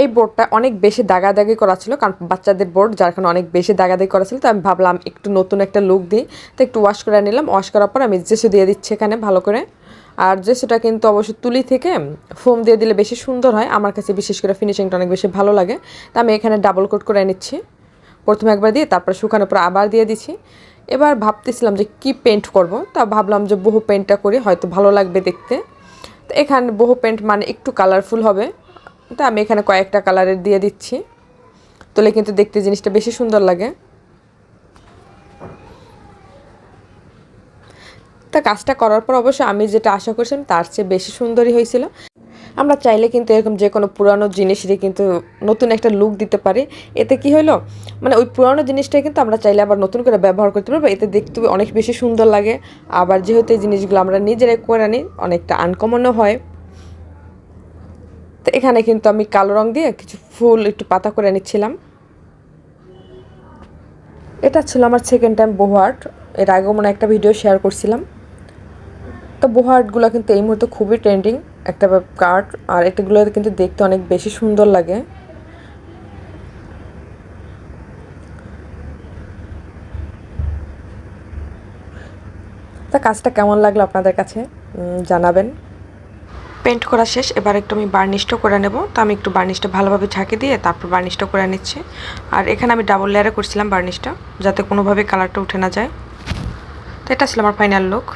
এই বোর্ডটা অনেক বেশি দাগাদাগি করা ছিল, কারণ বাচ্চাদের বোর্ড যার কারণে অনেক বেশি দাগাদাগি করা ছিল, তো আমি ভাবলাম একটু নতুন একটা লুক দিই। তো একটু ওয়াশ করে নিলাম ওয়াশ করার পর আমি জেসু দিয়ে দিচ্ছি এখানে ভালো করে। আর জেসুটা কিন্তু অবশ্যই তুলি থেকে ফোম দিয়ে দিলে বেশি সুন্দর হয়, আমার কাছে বিশেষ করে ফিনিশিংটা অনেক বেশি ভালো লাগে। তো আমি এখানে ডাবল কোট করে নিচ্ছি। প্রথমে একবার দিয়ে তারপর শুকানোর পর আবার দিয়ে দিচ্ছি। এবার ভাবতেছিলাম যে কি পেন্ট করব, তা ভাবলাম যে বহু পেন্টটা করি, হয়তো ভালো লাগবে দেখতে। তো এখানে বহু পেন্ট মানে একটু কালারফুল হবে। তো আমি এখানে কয়েকটা কালারের দিয়ে দিচ্ছি। তোলে কিন্তু দেখতে জিনিসটা বেশি সুন্দর লাগে। তা কাজটা করার পর অবশ্য আমি যেটা আশা করছিলাম তার চেয়ে বেশি সুন্দরই হয়েছিল। আমরা চাইলে কিন্তু এরকম যে কোনো পুরানো জিনিসেরই কিন্তু নতুন একটা লুক দিতে পারি। এতে কি হলো মানে ওই পুরানো জিনিসটাই কিন্তু আমরা চাইলে আবার নতুন করে ব্যবহার করতে পারব। এতে দেখতে অনেক বেশি সুন্দর লাগে। আবার যেহেতু এই জিনিসগুলো আমরা নিজেরাই করে নিই অনেকটা আনকমনও হয়। তো এখানে কিন্তু আমি কালো রং দিয়ে কিছু ফুল একটু পাতা করে নিচ্ছিলাম। এটা ছিল আমার সেকেন্ড টাইম বহু আর্ট এর আগেও মনে একটা ভিডিও শেয়ার করছিলাম। তো বহু আর্টগুলো কিন্তু এই মুহূর্তে খুবই ট্রেন্ডিং একটা কার্ড আর এটাগুলো কিন্তু দেখতে অনেক বেশি সুন্দর লাগে। তা কাজটা কেমন লাগল আপনাদের কাছে? জানাবেন। পেন্ট করা শেষ, এবার একটু আমি বার্নিশটা করে নেব। তো আমি একটু বার্নিশটা ভালোভাবে ঝাঁকে দিয়ে তারপর বার্নিশটা করে নিচ্ছি। আর এখানে আমি ডাবল লেয়ারে করছিলাম বার্নিশটা, যাতে কোনোভাবে কালারটা উঠে না যায়। তো এটা ছিল আমার ফাইনাল লুক